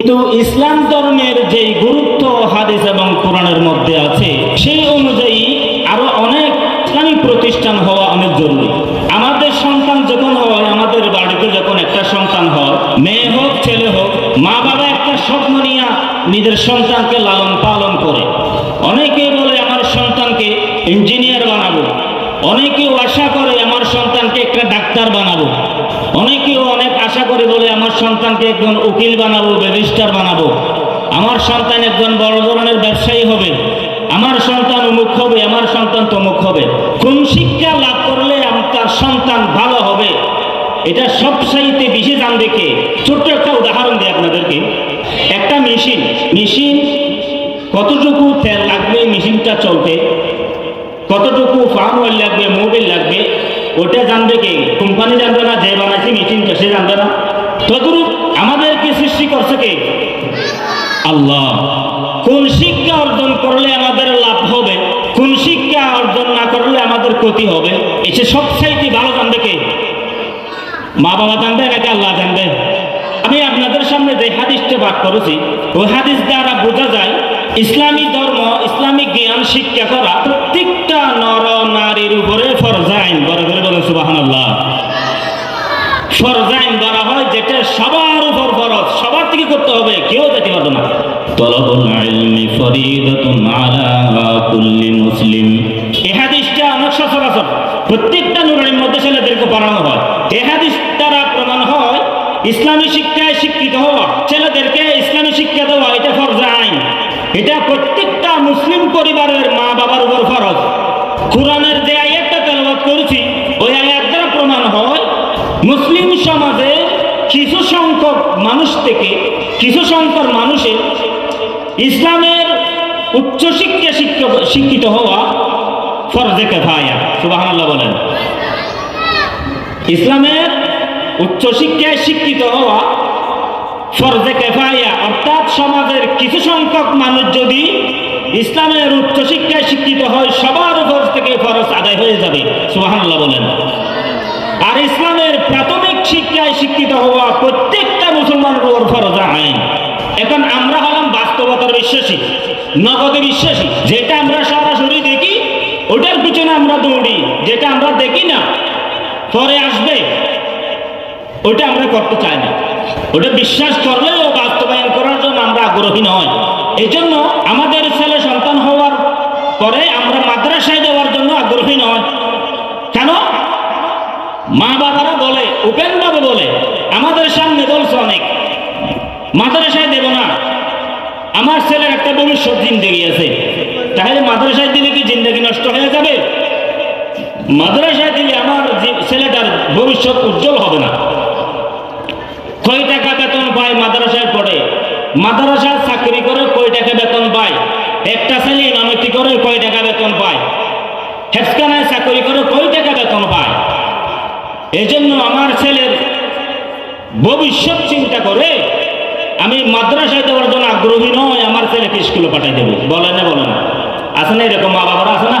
কিন্তু ইসলাম ধর্মের যেই গুরুত্ব হাদিস এবং কোরআনের মধ্যে আছে, সেই অনুযায়ী আরও অনেক ইসলামী প্রতিষ্ঠান হওয়া অনেক জরুরি। আমাদের সন্তান যখন হয়, আমাদের বাড়িতে যখন একটা সন্তান হয়, মেয়ে হোক, ছেলে হোক মা বাবা একটা স্বপ্ন নিয়ে নিজের সন্তানকে লালন পালন করে। অনেকে বলে, আমার সন্তানকে ইঞ্জিনিয়ার বানাবো। অনেকেও আশা করে, আমার সন্তানকে একটা ডাক্তার বানাবো। অনেকেও অনেক আশা করে বলে আমার সন্তানকে একজন উকিল বানাবো, ব্যারিস্টার বানাবো। আমার সন্তান একজন বড় ধরনের ব্যবসায়ী হবে। আমার সন্তান অমুক হবে, আমার সন্তান তমুক হবে। কোন শিক্ষা লাভ করলে তার সন্তান ভালো হবে। এটা সবসাইতে বেশি জানবে দেখে ছোট্ট একটা উদাহরণ দিই আপনাদেরকে। একটা মেশিন। মেশিন কতটুকু তেল লাগবে, মেশিনটা চলতে? কতটুকু ফার্ম লাগবে, মোবিল লাগবে? ওটা জানবে কে? কোম্পানি জানবে না, যে বানাইছে মেশিনটা সে জানবে না। তদ্রুপ আমাদেরকে সৃষ্টি করছে কে? আল্লাহ। কোন শিক্ষা অর্জন করলে আমাদের লাভ হবে? কোন শিক্ষা অর্জন না করলে আমাদের ক্ষতি হবে? এসে সব সাইতে ভালো জানবে কে? মা বাবা জানবে, নাকি আল্লাহ জানবে? আমি আপনাদের সামনে যে হাদিসটা পাঠ করেছি, ওই হাদিস দ্বারা বোঝা যায়, ইসলামী ধর্ম ইসলামিক জ্ঞান, শিক্ষা করা প্রত্যেকটা নর নারীর উপরে ফরজ আইন বড় করে বলেন সুবাহান আল্লাহ ফরজ আইন ধরা হয় যেটা সবার উপর ফরজ সবার থেকে করতে হবে কেউ যেতে পারবে না। তলবুল ইলমি ফরিদাতুন আলা কুল্লি মুসলিম। এই হাদিসটা অনেক সচরাচর প্রত্যেকটা নুরানির মধ্যে ছেলেদেরকে পড়ানো হয়। এই হাদিস দ্বারা প্রমাণ হয় ইসলামী শিক্ষায় শিক্ষিত হওয়া ছেলেদেরকে ইসলামী শিক্ষা দেওয়া এটা ফরজ আইন। এটা প্রত্যেকটা মুসলিম পরিবারের মা বাবার উপর ফরজ। কোরআনের যে আয়াতটা তেলাওয়াত করেছি ওই আয়াত দ্বারা প্রমাণ হয় মুসলিম সমাজে কিছু সংখ্যক মানুষ থেকে কিছু সংখ্যক মানুষের ইসলামের উচ্চশিক্ষা শিক্ষিত হওয়া ফরজে কেফায়া সুবাহ বলেন। ইসলামের উচ্চশিক্ষায় শিক্ষিত হওয়া ফরজে কেফায়া, অর্থাৎ সমাজের কিছু সংখ্যক মানুষ যদি ইসলামের উচ্চশিক্ষায় শিক্ষিত হয়, সবার উপর থেকে ফরজ আদায় হয়ে যাবে, সুবহানাল্লাহ বলেন। আর ইসলামের প্রাথমিক শিক্ষায় শিক্ষিত হওয়া প্রত্যেকটা মুসলমানের উপর ফরজ আইন। এখন আমরা হলাম বাস্তবতার বিশ্বাসী, নগদে বিশ্বাসী। যেটা আমরা সরাসরি দেখি, ওটার পিছনে আমরা দৌড়ি। যেটা আমরা দেখি না, পরে আসবে। ওটা আমরা করতে চাই না। ওটা বিশ্বাস করলেও বাস্তবায়ন করার জন্য আমরা আগ্রহী নয়। এই জন্য আমাদের ছেলে সন্তান হওয়ার পরে আমরা মাদ্রাসায় দেওয়ার জন্য আগ্রহী নয় কেন মা বাবারা বাবু বলে, আমাদের সামনে বলছে অনেক। মাদ্রাসায় দেব না। আমার ছেলের একটা ভবিষ্যৎ জিন্দগি আছে। তাহলে মাদ্রাসায় দিলে কি জিন্দগি নষ্ট হয়ে যাবে? মাদ্রাসায় দিলে আমার ছেলেটার ভবিষ্যৎ উজ্জ্বল হবে না। কয় টাকা বেতন পায় মাদ্রাসায় পড়ে মাদ্রাসায় চাকরি করে কয় টাকা বেতন পায়? একটা ছেলে ইমামতি করে কয় টাকা বেতন পায়? হেফকানায় চাকরি করে কয় টাকা বেতন পায় এজন্য আমার ছেলের ভবিষ্যৎ চিন্তা করে, আমি মাদ্রাসায় দেওয়ার জন্য আগ্রহী নয়, আমার ছেলেকে স্কুলে পাঠাই দেবো। বলে না বলে না। আছে না এরকম মা বাবারা আছে না?